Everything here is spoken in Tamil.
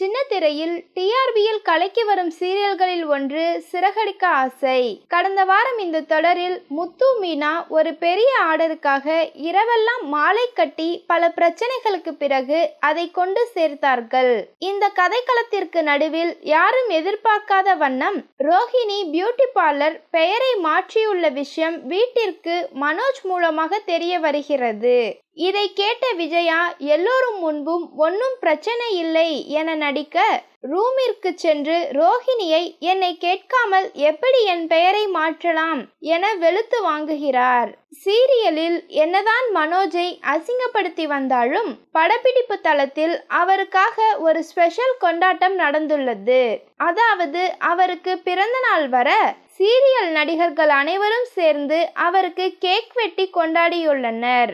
சின்னத்திரையில் டிஆர்பியில் கலைக்கு வரும் சீரியல்களில் ஒன்று சிறகடிக்க ஆசை. கடந்த வாரம் இந்த தொடரில் முத்து மீனா ஒரு பெரிய ஆர்டருக்காக இரவெல்லாம் மாலை கட்டி பல பிரச்சனைகளுக்கு பிறகு அதை கொண்டு சேர்த்தார்கள். இந்த கதைக்களத்திற்கு நடுவில் யாரும் எதிர்பார்க்காத வண்ணம் ரோஹிணி பியூட்டி பார்லர் பெயரை மாற்றியுள்ள விஷயம் வீட்டிற்கு மனோஜ் மூலமாக தெரிய வருகிறது. இதை கேட்ட விஜயா எல்லோரும் முன்பும் ஒன்றும் பிரச்சனை இல்லை என நடிக்க ரூமிற்கு சென்று ரோஹிணியை என்னை கேட்காமல் எப்படி என் பெயரை மாற்றலாம் என வெளுத்து வாங்குகிறார். சீரியலில் என்னதான் மனோஜை அசிங்கப்படுத்தி வந்தாலும் படப்பிடிப்பு தளத்தில் அவருக்காக ஒரு ஸ்பெஷல் கொண்டாட்டம் நடந்துள்ளது. அதாவது அவருக்கு பிறந்த நாள் வர சீரியல் நடிகர்கள் அனைவரும் சேர்ந்து அவருக்கு கேக் வெட்டி கொண்டாடியுள்ளனர்.